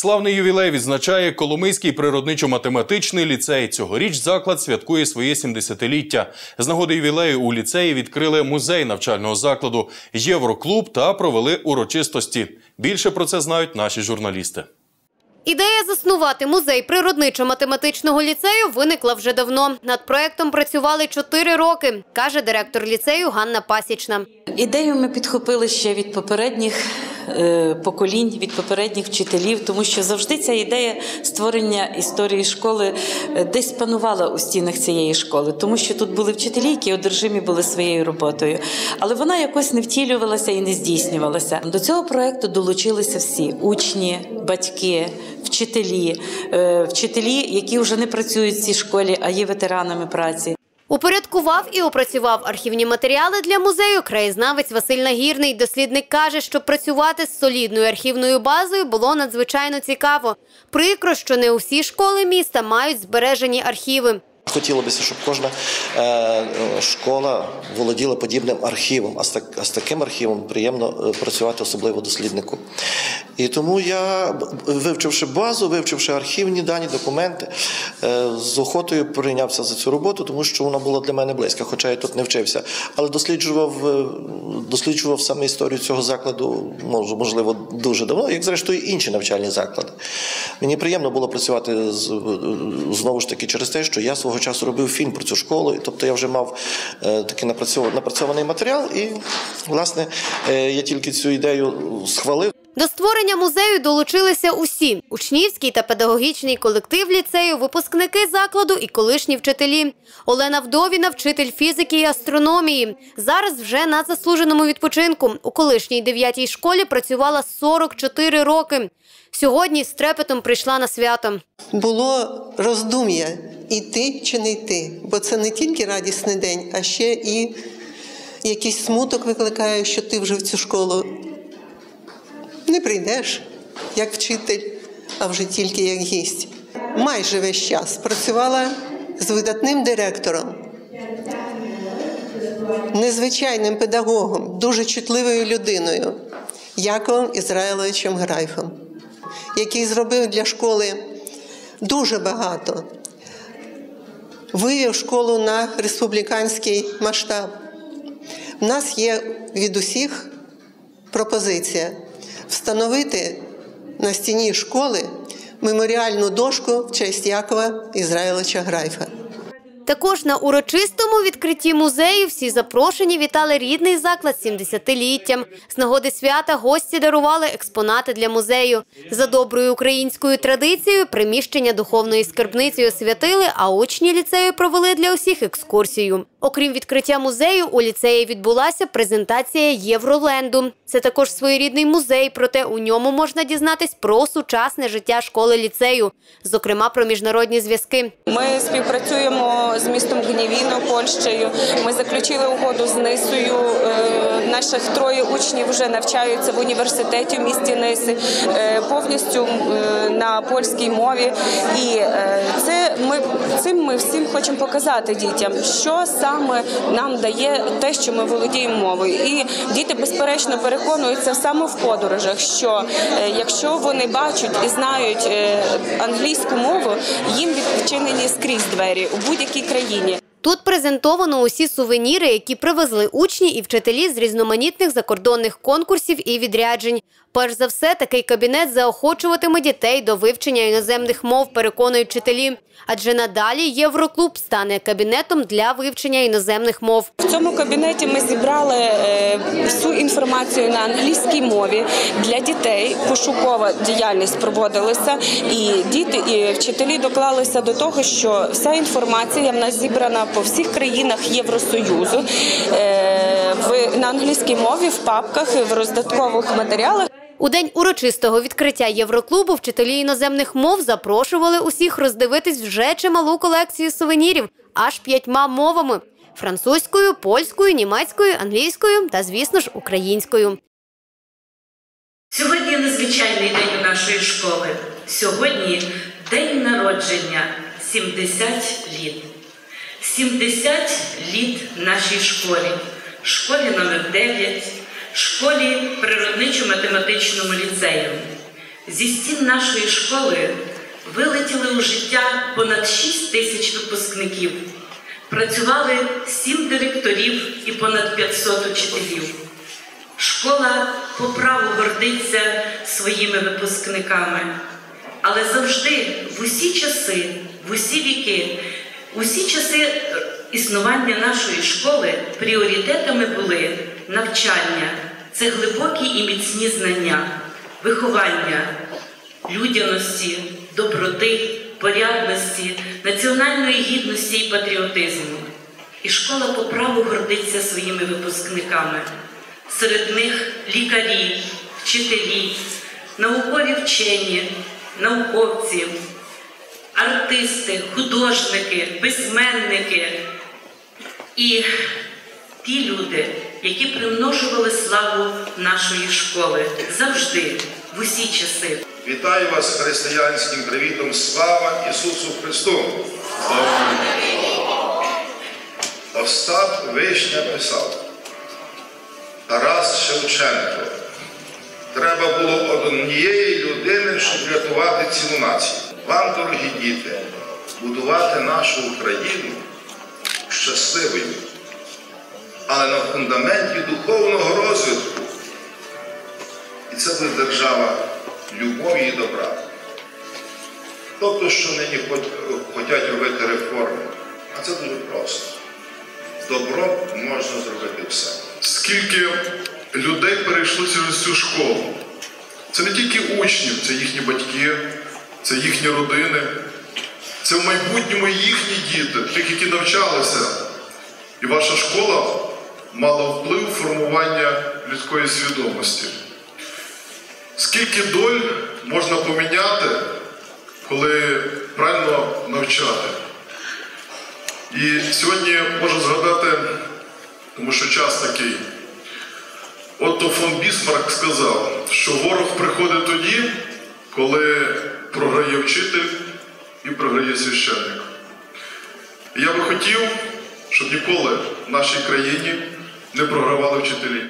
Славний ювілей відзначає Коломийський природничо-математичний ліцей. Цьогоріч заклад святкує своє 70-ліття. З нагоди ювілею у ліцеї відкрили музей навчального закладу, євроклуб та провели урочистості. Більше про це знають наші журналісти. Ідея заснувати музей природничо-математичного ліцею виникла вже давно. Над проектом працювали чотири роки, каже директор ліцею Ганна Пасічна. Ідею ми підхопили ще від попередніх поколінь, від попередніх вчителів, тому що завжди ця ідея створення історії школи е, десь панувала у стінах цієї школи, тому що тут були вчителі, які одержимі були своєю роботою. Але вона якось не втілювалася і не здійснювалася. До цього проекту долучилися всі учні, батьки. Вчителі, е, вчителі, які вже не працюють в цій школі, а є ветеранами праці. Упорядкував і опрацював архівні матеріали для музею краєзнавець Василь Нагірний. Дослідник каже, що працювати з солідною архівною базою було надзвичайно цікаво. Прикро, що не усі школи міста мають збережені архіви. Хотілося б, щоб кожна е, школа володіла подібним архівом, а з, таким архівом приємно е, працювати, особливо досліднику. І тому я, вивчивши базу, вивчивши архівні дані, документи, е, з охотою прийнявся за цю роботу, тому що вона була для мене близька, хоча я тут не вчився. Але досліджував, е, досліджував саме історію цього закладу, можливо, дуже давно, як зрештою інші навчальні заклади. Мені приємно було працювати з, знову ж таки через те, що я свого часу робив фільм про цю школу, тобто я вже мав е, такий напрацьов- напрацьований матеріал, і, власне, е, я тільки цю ідею схвалив. До створення музею долучилися усі – учнівський та педагогічний колектив ліцею, випускники закладу і колишні вчителі. Олена Вдовіна – вчитель фізики і астрономії. Зараз вже на заслуженому відпочинку. У колишній дев'ятій школі працювала 44 роки. Сьогодні з трепетом прийшла на свято. було роздум'я йти чи не йти, бо це не тільки радісний день, а ще і якийсь смуток викликає, що ти вже в цю школу не прийдеш як вчитель, а вже тільки як гість. Майже весь час працювала з видатним директором, незвичайним педагогом, дуже чутливою людиною Яковом Ізраїловичем Грайфом, який зробив для школи дуже багато. Вивів школу на республіканський масштаб. У нас є від усіх пропозиція встановити на стіні школи меморіальну дошку в честь Якова Ізраїловича Грайфа. Також на урочистому відкритті музею всі запрошені вітали рідний заклад з 70-літтям. З нагоди свята гості дарували експонати для музею. За доброю українською традицією приміщення духовної скарбниці освятили, а учні ліцею провели для усіх екскурсію. Окрім відкриття музею, у ліцеї відбулася презентація Євроленду. Це також своєрідний музей, проте у ньому можна дізнатись про сучасне життя школи ліцею, зокрема про міжнародні зв'язки. Ми співпрацюємо з містом Гнівіно, Польщею. Ми заключили угоду з Нисою. Е, Наших троє учнів вже навчаються в університеті в місті Ниси е, повністю е, на польській мові. І це ми цим ми всім хочемо показати дітям, що саме нам дає те, що ми володіємо мовою. І діти безперечно переконуються саме в подорожах, що е, якщо вони бачать і знають е, англійську мову, їм відчинені скрізь двері у будь-якій країні. Тут презентовано усі сувеніри, які привезли учні і вчителі з різноманітних закордонних конкурсів і відряджень. Перш за все, такий кабінет заохочуватиме дітей до вивчення іноземних мов, переконують вчителі. Адже надалі Євроклуб стане кабінетом для вивчення іноземних мов. В цьому кабінеті ми зібрали е, всю інформацію на англійській мові для дітей. Пошукова діяльність проводилася, і діти і вчителі доклалися до того, що вся інформація в нас зібрана по всіх країнах Євросоюзу е, в на англійській мові в папках в роздаткових матеріалах. У день урочистого відкриття Євроклубу вчителі іноземних мов запрошували усіх роздивитись вже чималу колекцію сувенірів аж п'ятьма мовами – французькою, польською, німецькою, англійською та, звісно ж, українською. Сьогодні незвичайний день у нашої школи. Сьогодні день народження 70 літ. 70 літ нашій школі, школі номер 9 школі природничо-математичному ліцею. зі стін нашої школи вилетіли у життя понад 6 тисяч випускників. Працювали 7 директорів і понад 500 учителів. Школа по праву гордиться своїми випускниками, але завжди в усі часи, в усі віки, усі часи існування нашої школи пріоритетами були навчання, це глибокі і міцні знання, виховання, людяності, доброти, порядності, національної гідності і патріотизму. І школа по праву гордиться своїми випускниками. Серед них лікарі, вчителі, наукові вчені, науковці, артисти, художники, письменники і ті люди, які примножували славу нашої школи завжди, в усі часи. Вітаю вас християнським привітом. Слава Ісусу Христу! Остап Вишня писав. Тарас Шевченко. Треба було однієї людини, щоб врятувати цілу націю. Вам, дорогі діти, будувати нашу Україну щасливою, але на фундаменті духовного розвитку. І це буде держава любові і добра. Тобто, що нині хочуть робити реформи, а це дуже просто. Добро можна зробити все. скільки людей перейшло через цю школу. Це не тільки учні, це їхні батьки, це їхні родини, це в майбутньому їхні діти, тих, які навчалися. І ваша школа мала вплив формування людської свідомості. Скільки доль можна поміняти, коли правильно навчати? І сьогодні можу згадати, тому що час такий. Отто фон Бісмарк сказав, що ворог приходить тоді, коли програє вчитель і програє священник. Я би хотів, щоб ніколи в нашій країні не програвали вчителі.